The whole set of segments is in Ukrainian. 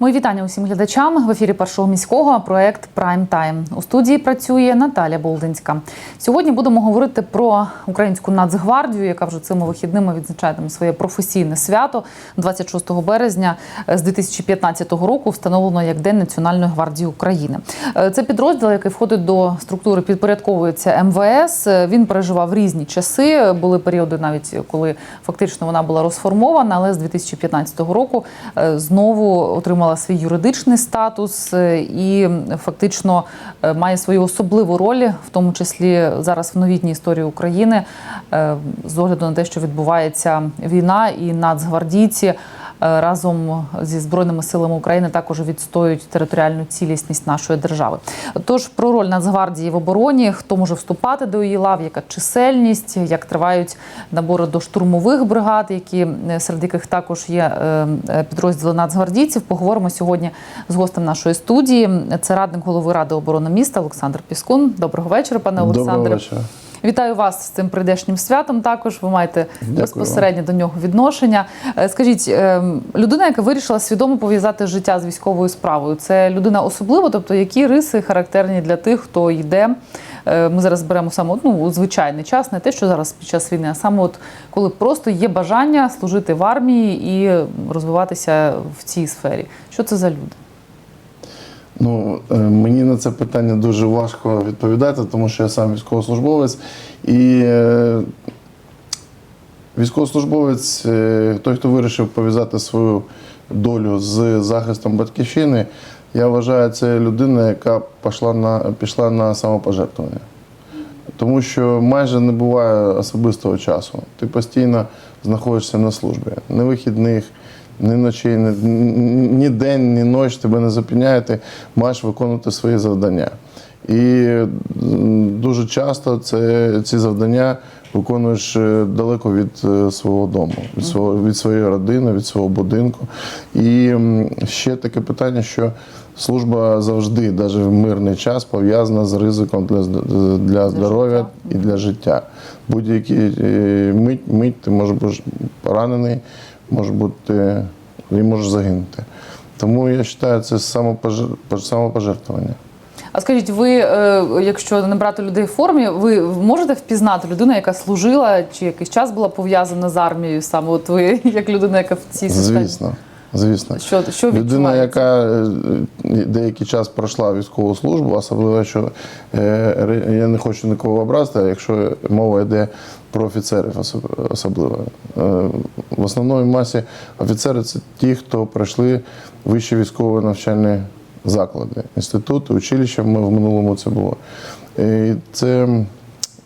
Мої вітання усім глядачам в ефірі першого міського проект Прайм Тайм. У студії працює Наталя Болдинська. Сьогодні будемо говорити про українську нацгвардію, яка вже цими вихідними відзначатиме своє професійне свято 26 березня з 2015 року. Встановлено як День Національної гвардії України. Е, Це підрозділ, який входить до структури, підпорядковується МВС. Е, Він переживав різні часи. Були періоди, навіть коли фактично вона була розформована, але з 2015 року е, знову отримала свій юридичний статус е, і фактично е, має свою особливу роль, в тому числі зараз в новітній історії України, е, з огляду на те, що відбувається війна, і нацгвардійці разом зі збройними силами України також відстоюють територіальну цілісність нашої держави. Тож про роль Нацгвардії в обороні, хто може вступати до її лав, яка чисельність, як тривають набори до штурмових бригад, які е, серед яких також є е, е, підрозділи нацгвардійців. Поговоримо сьогодні з гостем нашої студії. Це радник голови ради оборони міста Олександр Піскун. Доброго вечора, пане Доброго вечора. Вітаю вас з цим прийдешнім святом. Також ви маєте Дякую безпосередньо до нього відношення. Е, Скажіть, е, людина, яка вирішила свідомо пов'язати життя з військовою справою, це людина особлива, тобто які риси характерні для тих, хто йде. Е, Ми зараз беремо саме ну, звичайний час, не те, що зараз під час війни, а саме от коли просто є бажання служити в армії і розвиватися в цій сфері. Що це за люди? Ну, е, мені на це питання дуже важко відповідати, тому що я сам військовослужбовець. І е, військовослужбовець, е, той, хто вирішив пов'язати свою долю з захистом батьківщини, я вважаю, це людина, яка пішла на, пішла на самопожертвування. Тому що майже не буває особистого часу. Ти постійно знаходишся на службі. Ні вихідних, ні ночей, ні, ні день, ні ніч тебе не зупиняє, ти маєш виконувати свої завдання. І дуже часто це, ці завдання виконуєш е, далеко від е, свого дому, від, свого, від своєї родини, від свого будинку. І ще таке питання, що служба завжди, навіть в мирний час, пов'язана з ризиком для, для здоров'я і для життя. Будь-які е, мить, мить ти можеш бути поранений, може бути і може загинути. Тому я вважаю, це самопожер- самопожертвування. А скажіть, ви, е, якщо не брати людей в формі, ви можете впізнати людину, яка служила чи якийсь час була пов'язана з армією? Саме от ви як людина, яка в цій системі? Звісно, звісно. Що, що Людина, яка е, деякий час пройшла військову службу, особливо, що е, я не хочу нікого образити, а якщо мова йде про офіцерів особливо. Е, В основній масі офіцери це ті, хто пройшли вищі військові навчальні заклади, інститути, училища в в минулому це було. І це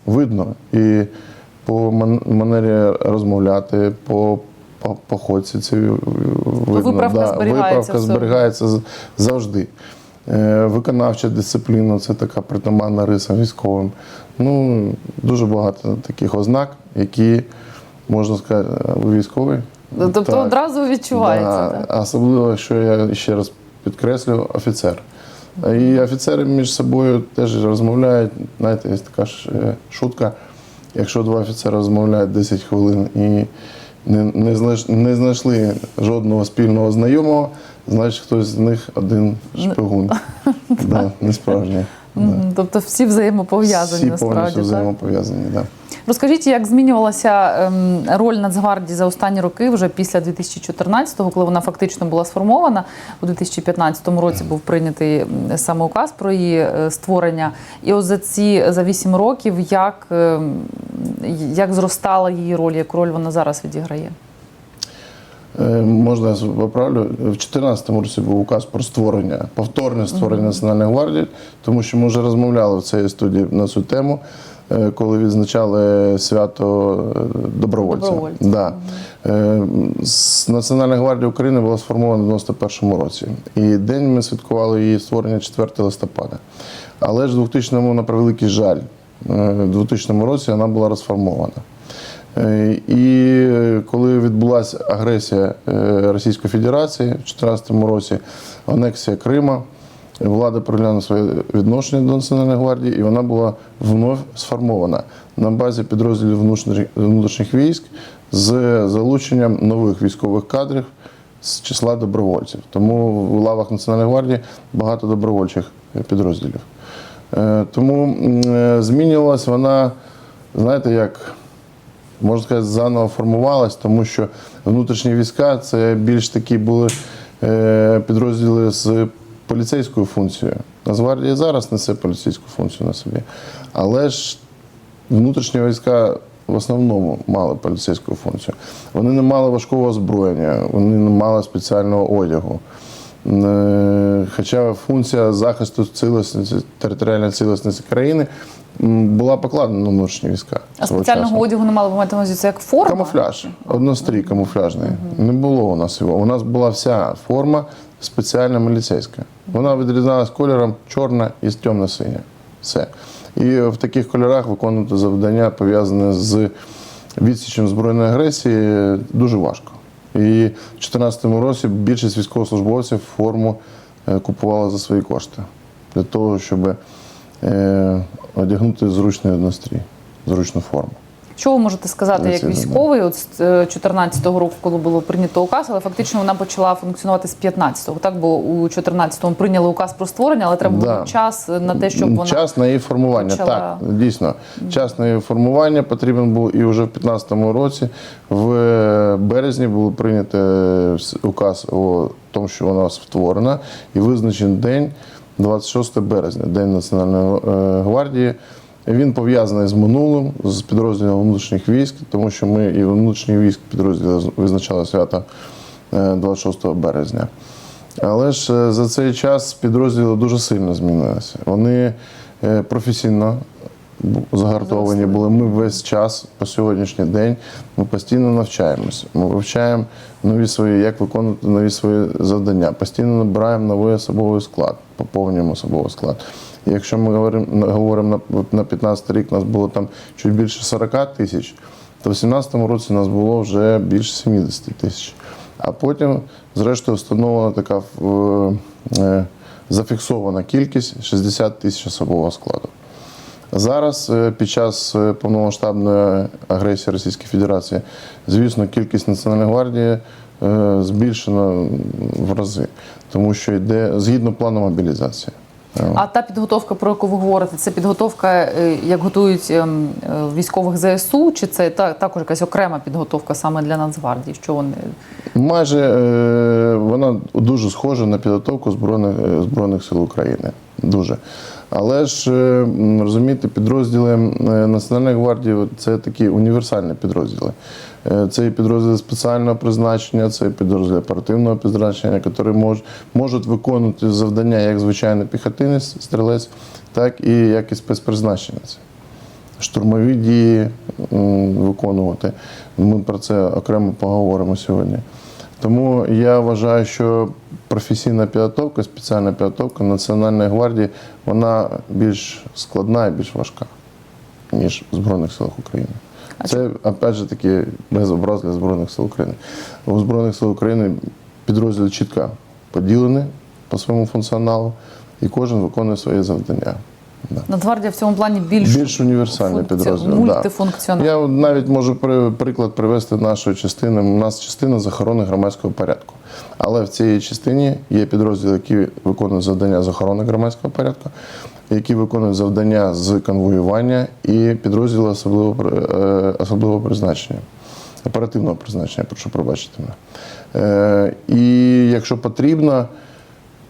видно. І по манері розмовляти, по по походці це видно. виправка зберігається виправка все зберігається завжди. Е, Виконавча дисципліна це така притаманна риса військовим. Ну, дуже багато таких ознак, які можна сказати, «А ви військовий. Тобто Так. одразу відчувається. Да, так? Особливо, що я ще раз підкреслю, офіцер. І офіцери між собою теж розмовляють. Знаєте, є така ж е, шутка. Якщо два офіцери розмовляють 10 хвилин і не, не, не знайшли жодного спільного знайомого, значить хтось з них один шпигун. да, не справжній. Мгм. Тобто всі взаємопов'язані Всі насправді. повністю Так? взаємопов'язані. Да. Розкажіть, як змінювалася ем, роль Нацгвардії за останні роки, вже після 2014-го, коли вона фактично була сформована. У 2015 році був прийнятий саме указ про її е, створення. І от за ці за 8 років, як, ем, як зростала її роль, яку роль вона зараз відіграє? Е, Можна я поправлю. В 2014 році був указ про створення, повторне створення Національної гвардії, тому що ми вже розмовляли в цій студії на цю тему, е, коли відзначали свято е, добровольця. Добровольця. Да. Національна гвардія України була сформована в 91 році. І день ми святкували її створення 4 листопада. Але ж в 2000-му, на превеликий жаль, в 2000 році вона була розформована. Е, І е, коли відбулася агресія е, Російської Федерації в 2014 році, анексія Крима, влада проглянула своє відношення до Національної гвардії, і вона була вновь сформована на базі підрозділів внутрішніх- військ з залученням нових військових кадрів з числа добровольців. Тому в лавах Національної гвардії багато добровольчих підрозділів. Тому змінювалась вона, знаєте, як можна сказати, заново формувалась, тому що внутрішні війська це більш такі були е, підрозділи з поліцейською функцією. Нацгвардія зараз несе поліцейську функцію на собі. Але ж внутрішні війська в основному мали поліцейську функцію. Вони не мали важкого озброєння, вони не мали спеціального одягу. Е, Хоча функція захисту цілісності, територіальної цілісності країни була покладена на внутрішні війська. А спеціального часу. одягу не мали ви маєте на увазі, це як форма? Камуфляж, однострій камуфляжний. Не було у нас його. У нас була вся форма спеціальна міліцейська. Вона відрізнялась кольором чорна і темно-синя. Все. І в таких кольорах виконувати завдання пов'язане з відсічем збройної агресії дуже важко. В 2014 році більшість військовослужбовців форму купувала за свої кошти для того, щоб е, одягнути зручний однострій, зручну форму. Що ви можете сказати як військовий? От з 2014 року, коли було прийнято указ, але фактично вона почала функціонувати з 15-го, так? Бо у 14-му прийняли указ про створення, але треба Да. було час на те, щоб вона Час на її формування. почала- Так, дійсно. Час на її формування потрібен був і вже в 2015 році, в березні був прийнято указ о тому, що вона створена, і визначений день 26 березня, День Національної е, гвардії. Він пов'язаний з минулим, з підрозділом внутрішніх військ, тому що ми і внутрішніх військ підрозділи визначали свято е, 26 березня. Але ж е, за цей час підрозділи дуже сильно змінилися. Вони е, професійно загартовані були. Ми весь час по сьогоднішній день ми постійно навчаємося. Ми вивчаємо нові свої, як виконувати нові свої завдання. Постійно набираємо новий особовий склад, поповнюємо особовий склад. Якщо ми говоримо, говоримо на, от на 15 рік, нас було там чуть більше 40 тисяч, то в 2017 році нас було вже більше 70 тисяч. А потім, зрештою, встановлена така е, зафіксована кількість 60 тисяч особового складу. Зараз, е, під час е, повномасштабної агресії Російської Федерації, звісно, кількість Національної гвардії збільшена в рази, тому що йде згідно плану мобілізації. А та підготовка, про яку ви говорите, це підготовка, е, як готують ем, е, військових ЗСУ, чи це та, також якась окрема підготовка саме для Нацгвардії? Що вони Майже е, вона дуже схожа на підготовку Збройних, Збройних сил України. Дуже. Але ж розумієте, підрозділи Національної гвардії це такі універсальні підрозділи. Е, Це і підрозділи спеціального призначення, це і підрозділи оперативного призначення, які можуть, можуть виконувати завдання як звичайний піхотинець, стрілець, так і як і спецпризначенець штурмові дії виконувати. Ми про це окремо поговоримо сьогодні. Тому я вважаю, що професійна підготовка, спеціальна підготовка Національної гвардії, вона більш складна і більш важка, ніж в Збройних силах України. Це, опять же таки, без образ для Збройних сил України. У Збройних сил України підрозділи чітко поділені по своєму функціоналу, і кожен виконує своє завдання. Да. Нацгвардія в цьому плані більш, Більш універсальний підрозділ. да. Я навіть можу при- приклад привести нашої частини. У нас частина з охорони громадського порядку. Але в цій частині є підрозділи, які виконують завдання з охорони громадського порядку, які виконують завдання з конвоювання, і підрозділи особливого, е, особливого призначення. Оперативного призначення, прошу пробачити мене. Е, І якщо потрібно,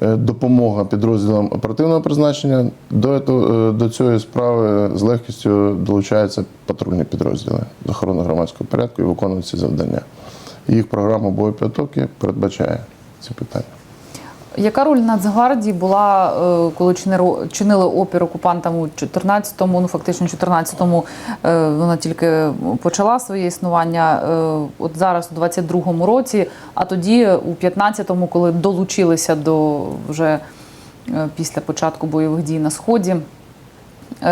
е, допомога підрозділам оперативного призначення, до, до цієї справи з легкістю долучаються патрульні підрозділи з охорони громадського порядку і виконують ці завдання. Їх програма боєпідготовки передбачає ці питання. Яка роль Нацгвардії була, е, коли чинили, опір окупантам у 14-му, ну фактично 14-му е, вона тільки почала своє існування. е, От зараз у 22-му році, а тоді у 15-му, коли долучилися до вже після початку бойових дій на сході.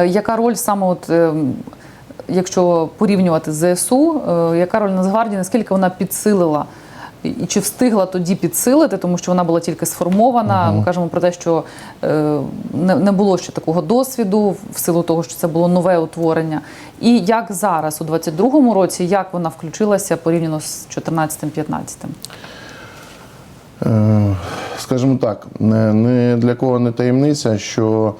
Яка роль саме, от, е, якщо порівнювати з ЗСУ, е, яка роль Нацгвардії, наскільки вона підсилила і- чи встигла тоді підсилити, тому що вона була тільки сформована. Ми кажемо про те, що е, не, не було ще такого досвіду в силу того, що це було нове утворення. І як зараз, у 22-му році, як вона включилася порівняно з 14-15? Е, Скажімо так, не для кого не таємниця, що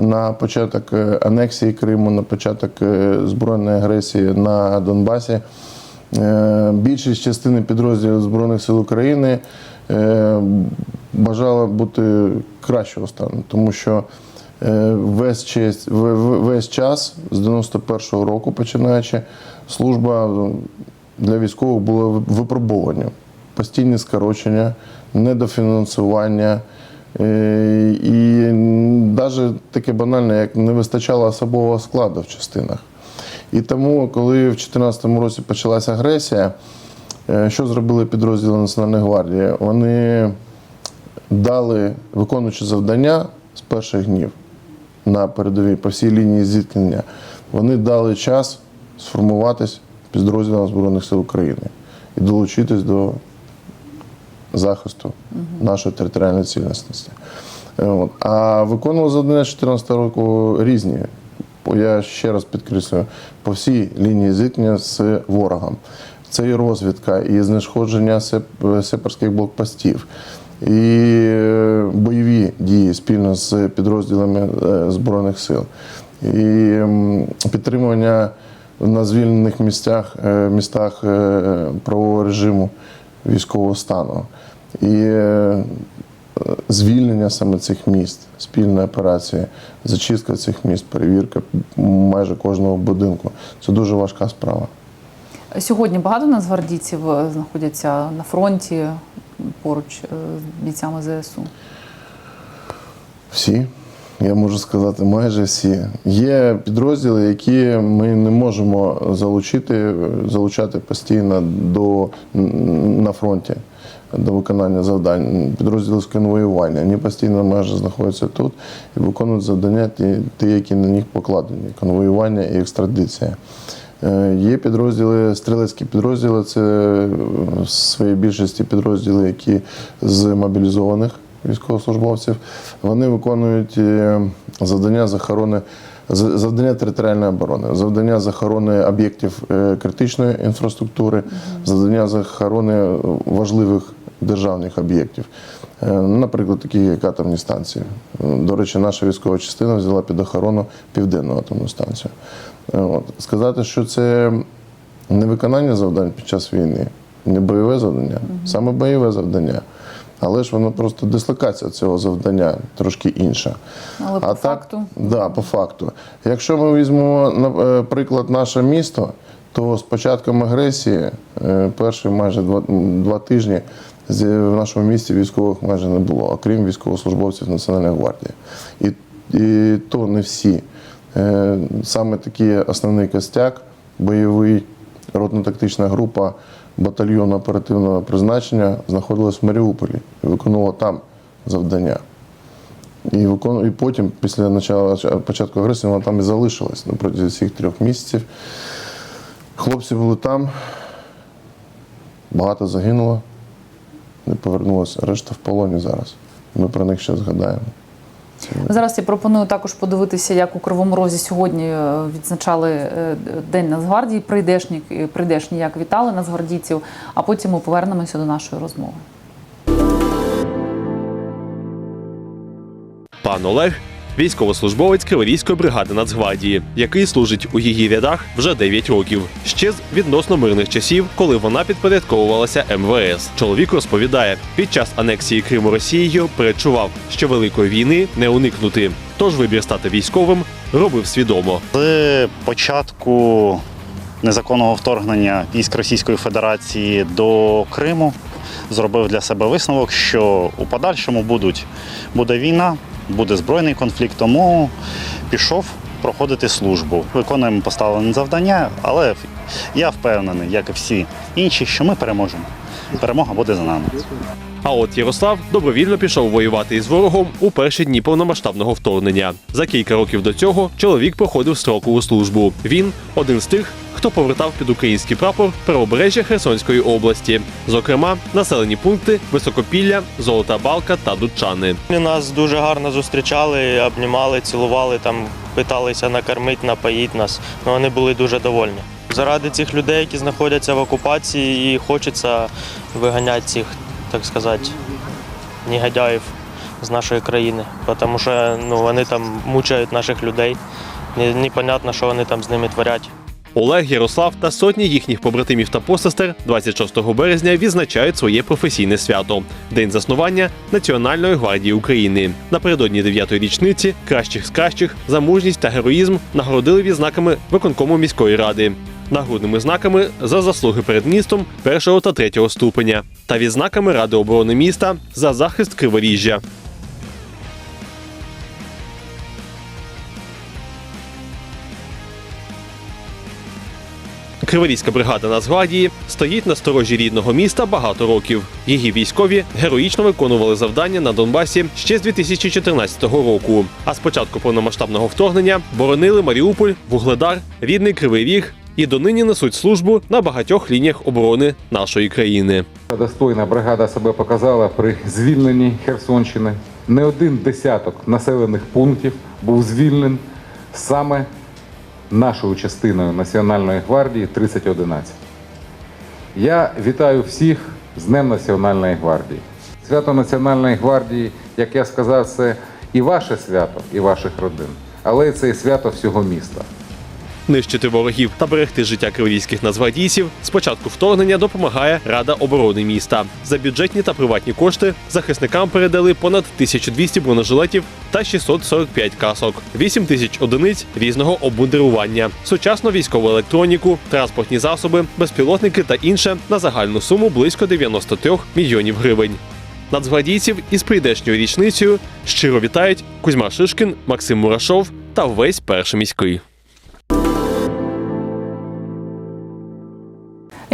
на початок е, анексії Криму, на початок е, збройної агресії на Донбасі е, більшість частини підрозділів Збройних сил України бажала бути кращого стану, тому що весь, час, весь час з 91-го року, починаючи, служба для військових була випробуванням. Постійні скорочення, недофінансування. Е, І навіть таке банальне, як не вистачало особового складу в частинах. І тому, коли в 2014 році почалася агресія, е, що зробили підрозділи Національної гвардії? Вони дали, виконуючи завдання з перших днів на передовій по всій лінії зіткнення, вони дали час сформуватись підрозділам Збройних сил України і долучитись до захисту нашої територіальної цілісності. Е. А виконували завдання 2014 року різні. Я ще раз підкреслюю, по всій лінії зіткнення з ворогом. Це і розвідка, і знешкодження сеп- сепарських блокпостів, і е, бойові дії спільно з підрозділами е, Збройних сил, і підтримування на звільнених місцях, містах правового режиму військового стану. І е, звільнення саме цих міст, спільна операція, зачистка цих міст, перевірка майже кожного будинку. Це дуже важка справа. Сьогодні багато нацгвардійців е, знаходяться на фронті поруч е, з бійцями ЗСУ. Всі, я можу сказати, майже всі. Є підрозділи, які ми не можемо залучити, залучати постійно до, на фронті до виконання завдань. Підрозділи з конвоювання. Вони постійно майже знаходяться тут і виконують завдання, ті, ті які на них покладені: конвоювання і екстрадиція. Е, Є підрозділи, стрілецькі підрозділи, це в своїй більшості підрозділи, які з мобілізованих військовослужбовців. Вони виконують е, завдання з охорони, з- завдання територіальної оборони, завдання з охорони об'єктів е, критичної інфраструктури, завдання з охорони важливих державних об'єктів. Е, Наприклад, такі як атомні станції. До речі, наша військова частина взяла під охорону південну атомну станцію. От. Сказати, що це не виконання завдань під час війни, не бойове завдання, саме бойове завдання. Але ж воно просто дислокація цього завдання трошки інша. Але по так, факту Да, по факту. Якщо ми візьмемо наприклад наше місто, то з початком агресії е, перші майже два, два тижні в нашому місті військових майже не було, окрім військовослужбовців Національної гвардії. І, і то не всі. Е, Саме такий основний костяк, бойовий, ротно-тактична група батальйону оперативного призначення знаходилась в Маріуполі і виконувала там завдання. І, викону... і потім, після начала, початку агресії, вона там і залишилась на протязі всіх трьох місяців. Хлопці були там, багато загинуло, не повернулося. Решта в полоні зараз. Ми про них ще згадаємо. Зараз я пропоную також подивитися, як у Кривому Розі сьогодні е, відзначали е, День Нацгвардії. Прийдешні, е, прийдешні як вітали нацгвардійців, а потім ми повернемося до нашої розмови. Пан Олег військовослужбовець Криворізької бригади Нацгвардії, який служить у її рядах вже 9 років. Ще з відносно мирних часів, коли вона підпорядковувалася МВС. Чоловік розповідає, під час анексії Криму Росією перечував, що великої війни не уникнути. Тож вибір стати військовим робив свідомо. З початку незаконного вторгнення військ Російської Федерації до Криму зробив для себе висновок, що у подальшому будуть, буде війна, буде збройний конфлікт, тому пішов проходити службу. Виконуємо поставлені завдання, але я впевнений, як і всі інші, що ми переможемо. Перемога буде за нами. А от Ярослав добровільно пішов воювати із ворогом у перші дні повномасштабного вторгнення. За кілька років до цього чоловік проходив строкову службу. Він один з тих, хто повертав під український прапор правобережжя Херсонської області, зокрема населені пункти Високопілля, Золота Балка та Дудчани. Вони Нас дуже гарно зустрічали, обнімали, цілували, там питалися накормити, напоїти нас. Ну, вони були дуже довольні. Заради цих людей, які знаходяться в окупації, і хочеться виганяти цих, так сказати, негодяїв з нашої країни, тому що ну, вони там мучають наших людей. Непонятно, що вони там з ними творять. Олег, Ярослав та сотні їхніх побратимів та посестер 26 березня відзначають своє професійне свято День заснування Національної гвардії України. Напередодні 9-ї річниці кращих з кращих за мужність та героїзм нагородили відзнаками виконкому міської ради. Нагрудними знаками за заслуги перед містом першого та третього ступеня та відзнаками Ради оборони міста за захист Криворіжжя. Криворізька бригада Нацгвардії стоїть на сторожі рідного міста багато років. Її військові героїчно виконували завдання на Донбасі ще з 2014 року. А з початку повномасштабного вторгнення боронили Маріуполь, Вугледар, рідний Кривий Ріг і донині несуть службу на багатьох лініях оборони нашої країни. Достойна бригада себе показала при звільненні Херсонщини. Не один десяток населених пунктів був звільнений саме нашою частиною Національної гвардії 3011. Я вітаю всіх з Днем Національної гвардії. Свято Національної гвардії, як я сказав, це і ваше свято, і ваших родин, але це і свято всього міста. Нищити ворогів та берегти життя криворізьких нацгвардійців з початку вторгнення допомагає Рада оборони міста. За бюджетні та приватні кошти захисникам передали понад 1200 бронежилетів та 645 касок, 8 тисяч одиниць різного обмундирування, сучасну військову електроніку, транспортні засоби, безпілотники та інше на загальну суму близько 93 мільйонів гривень. Нацгвардійців із прийдешньою річницею щиро вітають Кузьма Шишкін, Максим Мурашов та весь перший міський.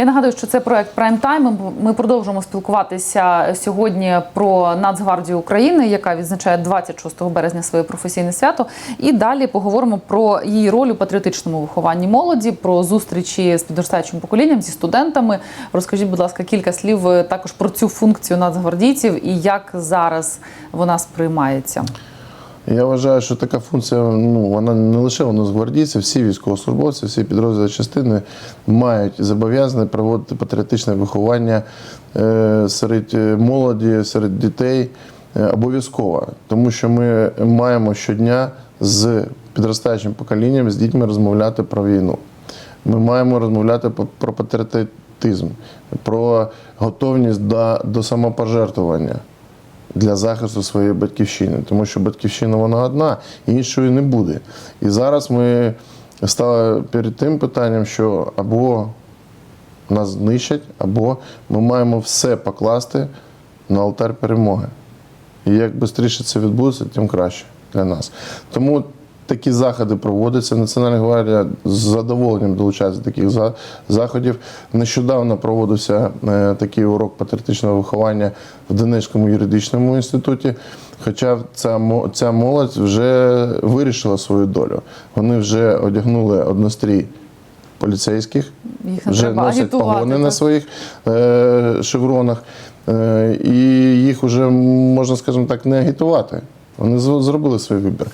Я нагадую, що це проект Prime Time. Ми продовжуємо спілкуватися сьогодні про Нацгвардію України, яка відзначає 26 березня своє професійне свято. І далі поговоримо про її роль у патріотичному вихованні молоді, про зустрічі з підростаючим поколінням зі студентами. Розкажіть, будь ласка, кілька слів е, також про цю функцію нацгвардійців і як зараз вона сприймається. Я вважаю, що така функція ну вона не лише у нас гвардійці, всі військовослужбовці, всі підрозділи частини мають зобов'язані проводити патріотичне виховання е, серед е, молоді, серед дітей е, обов'язково, тому що ми маємо щодня з підростаючим поколінням з дітьми розмовляти про війну. Ми маємо розмовляти про патріотизм, про готовність до, до самопожертвування для захисту своєї батьківщини, тому що батьківщина вона одна, іншої не буде. І зараз ми стали перед тим питанням, що або нас знищать, або ми маємо все покласти на алтар перемоги. І як швидше це відбудеться, тим краще для нас. Тому такі заходи проводяться. Національна гвардія з задоволенням долучається до таких за- заходів. Нещодавно проводився е, такий урок патріотичного виховання в Донецькому юридичному інституті. Хоча ця, ця молодь вже вирішила свою долю. Вони вже одягнули однострій поліцейських, Їх вже носять агітувати. погони на своїх е, шевронах, е, і їх вже можна, скажімо так, не агітувати. Вони зробили свій вибір.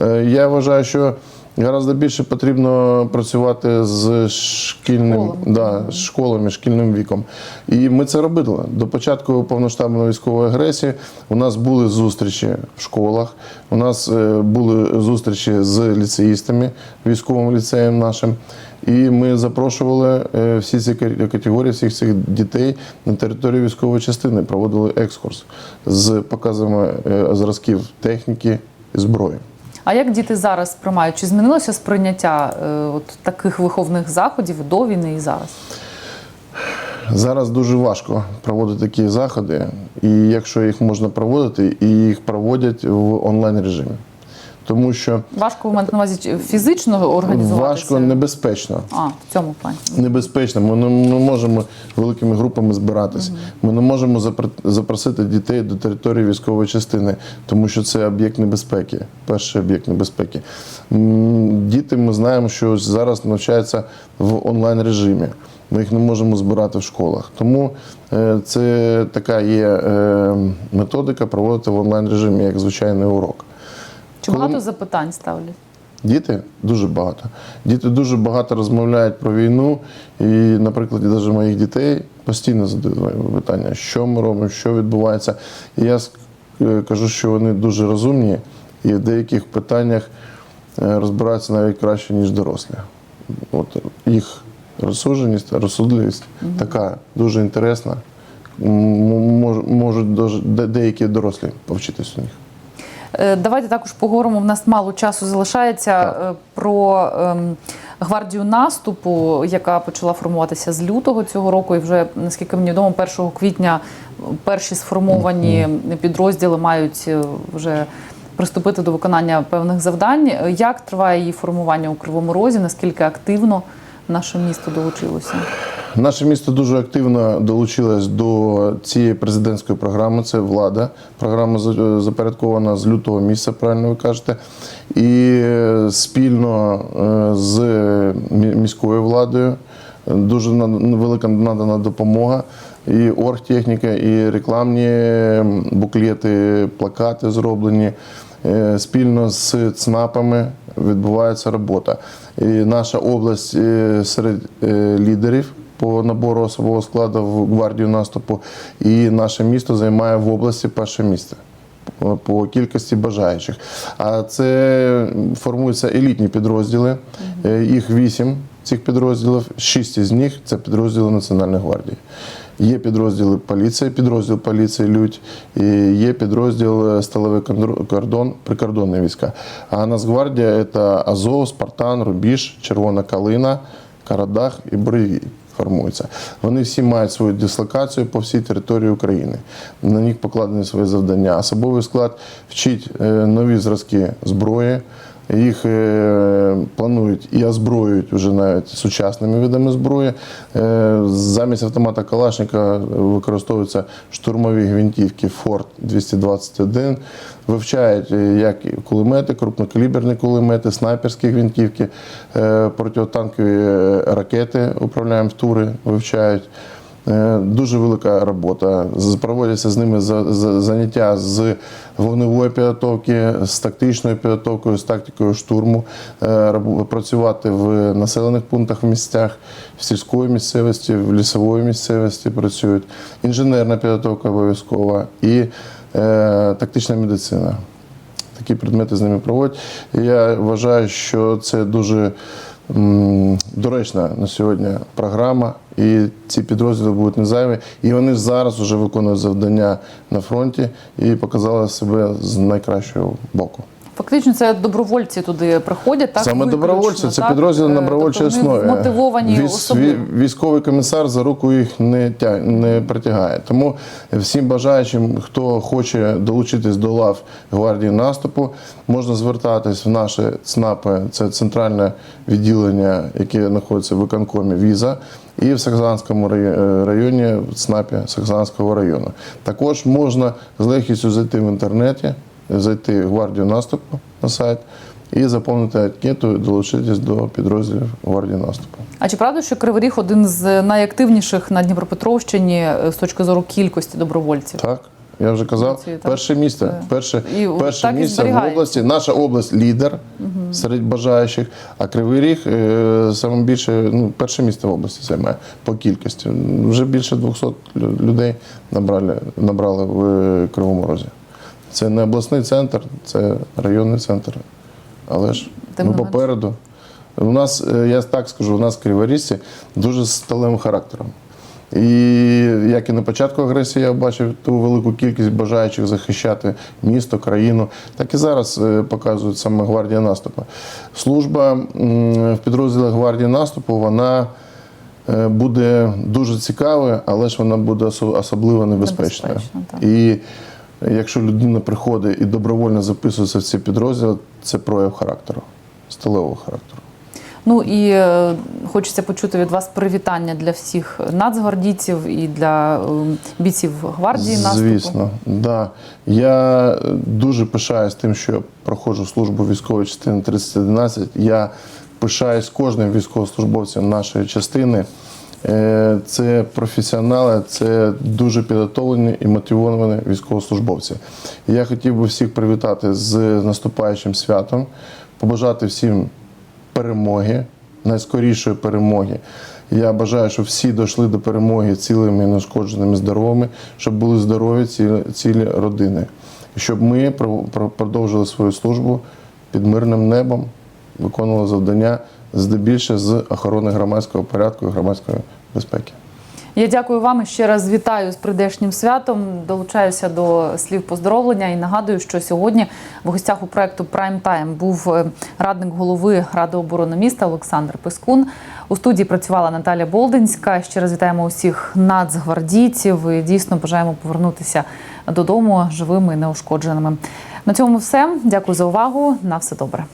Е, я вважаю, що гораздо більше потрібно працювати з шкільним да, школами, шкільним віком. І ми це робили. До початку повноштабної військової агресії у нас були зустрічі в школах, у нас е, були зустрічі з ліцеїстами, військовим ліцеєм нашим. І ми запрошували е, всі ці ка- категорії, всіх цих дітей на територію військової частини, проводили екскурс з показами е, зразків техніки і зброї. А як діти зараз сприймають? Чи змінилося сприйняття е, от таких виховних заходів до війни і зараз? Зараз дуже важко проводити такі заходи, і якщо їх можна проводити, і їх проводять в онлайн режимі. Тому що Важко ви маєте на увазі фізично організуватися? важко, небезпечно. А, в цьому плані. Небезпечно. Ми не, не можемо великими групами збиратися. Ми не можемо запр- запросити дітей до території військової частини, тому що це об'єкт небезпеки. Перший об'єкт небезпеки. Діти, ми знаємо, що зараз навчаються в онлайн режимі. Ми їх не можемо збирати в школах. Тому е, це така є е, методика проводити в онлайн режимі як звичайний урок. Чи Коли- багато запитань ставлять? Діти дуже багато. Діти дуже багато розмовляють про війну. І, наприклад, навіть моїх дітей постійно задають питання, що ми робимо, що відбувається. І я е, кажу, що вони дуже розумні і в деяких питаннях е, розбираються навіть краще, ніж дорослі. От їх розсудженість, розсудливість така дуже інтересна. Можуть деякі дорослі повчитись у них. Е, Давайте також поговоримо. В нас мало часу залишається е, про ем, гвардію наступу, яка почала формуватися з лютого цього року. І вже наскільки мені відомо, 1 квітня перші сформовані підрозділи мають е, вже приступити до виконання певних завдань. Як триває її формування у Кривому Розі? Наскільки активно наше місто долучилося? Наше місто дуже активно долучилось до цієї президентської програми. Це влада. Програма за- запорядкована з лютого місяця, правильно ви кажете. І е, спільно е, з міською владою е, дуже велика надана допомога. І оргтехніка, і рекламні буклети, плакати зроблені. Е, Спільно з ЦНАПами відбувається робота. І наша область е, серед е, лідерів по набору особового складу в гвардію наступу, і наше місто займає в області перше місце. по- кількості бажаючих. А це формуються елітні підрозділи. Е, Їх вісім цих підрозділів, шість із них це підрозділи Національної гвардії. Є підрозділи поліції, підрозділ поліції Людь, і є підрозділ е, сталевий кордон, прикордонні війська. А Нацгвардія це Азов, Спартан, Рубіж, Червона Калина, Карадах і Буревій формуються. Вони всі мають свою дислокацію по всій території України. На них покладені свої завдання. Особовий склад вчить е, нові зразки зброї. Їх е, планують і озброюють вже навіть сучасними видами зброї. Е, замість автомата Калашника використовуються штурмові гвинтівки Форт 221. Вивчають е, як кулемети, крупнокаліберні кулемети, снайперські гвинтівки, протитанкові ракети управляємо тури, вивчають. Е, Дуже велика робота. Проводяться з ними за- за- заняття з вогневої підготовки, з тактичною підготовкою, з тактикою штурму, е, працювати в населених пунктах в місцях, в сільської місцевості, в лісової місцевості працюють. Інженерна підготовка обов'язкова і е, тактична медицина такі предмети з ними проводять. Я вважаю, що це дуже доречна на сьогодні програма, і ці підрозділи будуть не зайві. І вони зараз вже виконують завдання на фронті і показали себе з найкращого боку. Фактично, це добровольці туди приходять. Так Саме виключно, добровольці, це так? підрозділ на Е, добровольчій тобто основі. Мотивовані Військ- особливо. ві- Військовий комісар за руку їх не тя... не притягає. Тому всім бажаючим, хто хоче долучитись до лав гвардії наступу, можна звертатись в наші ЦНАПи, це центральне відділення, яке знаходиться в виконкомі віза. І в Сакзанському е, районі, в ЦНАПі Сакзанського району. Також можна з легкістю зайти в інтернеті, зайти в гвардію наступу на сайт і заповнити анкету, і долучитись до підрозділів гвардії наступу. А чи правда, що Кривий Ріг один з найактивніших на Дніпропетровщині е, з точки зору кількості добровольців? Так, я вже казав, перше місце. Е, Перше, і перше так місце в області. Наша область лідер серед бажаючих, а Кривий Ріг е, саме більше, ну, перше місце в області займає по кількості. Вже більше 200 людей набрали, набрали в Кривому Розі. Це не обласний центр, це районний центр. Але ж Тим ми попереду. У нас, е, я так скажу, у нас криворізці дуже з сталевим характером. І як і на початку агресії я бачив ту велику кількість бажаючих захищати місто, країну, так і зараз е, показують саме гвардія наступу. Служба в підрозділах гвардії наступу вона е, буде дуже цікавою, але ж вона буде особливо небезпечною. Небезпечна, так. І якщо людина приходить і добровольно записується в ці підрозділи, це прояв характеру, сталевого характеру. Ну і е, хочеться почути від вас привітання для всіх нацгвардійців і для е, бійців гвардії наступу. Звісно, да. Я е, дуже пишаюсь тим, що я проходжу службу військової частини 3011. Я пишаюсь кожним військовослужбовцем нашої частини. Е, Це професіонали, це дуже підготовлені і мотивовані військовослужбовці. Я хотів би всіх привітати з наступаючим святом, побажати всім перемоги, найскорішої перемоги. Я бажаю, щоб всі дійшли до перемоги цілими, і неушкодженими, здоровими, щоб були здорові цілі, цілі родини. щоб ми про- про- продовжили свою службу під мирним небом, виконували завдання здебільше з охорони громадського порядку і громадської безпеки. Я дякую вам і ще раз вітаю з прийдешнім святом. Долучаюся до слів поздоровлення і нагадую, що сьогодні в гостях у проекту Прайм Тайм був е, радник голови Ради оборони міста Олександр Пискун. У студії працювала Наталя Болдинська. Ще раз вітаємо усіх нацгвардійців і дійсно бажаємо повернутися додому живими і неушкодженими. На цьому все. Дякую за увагу. На все добре.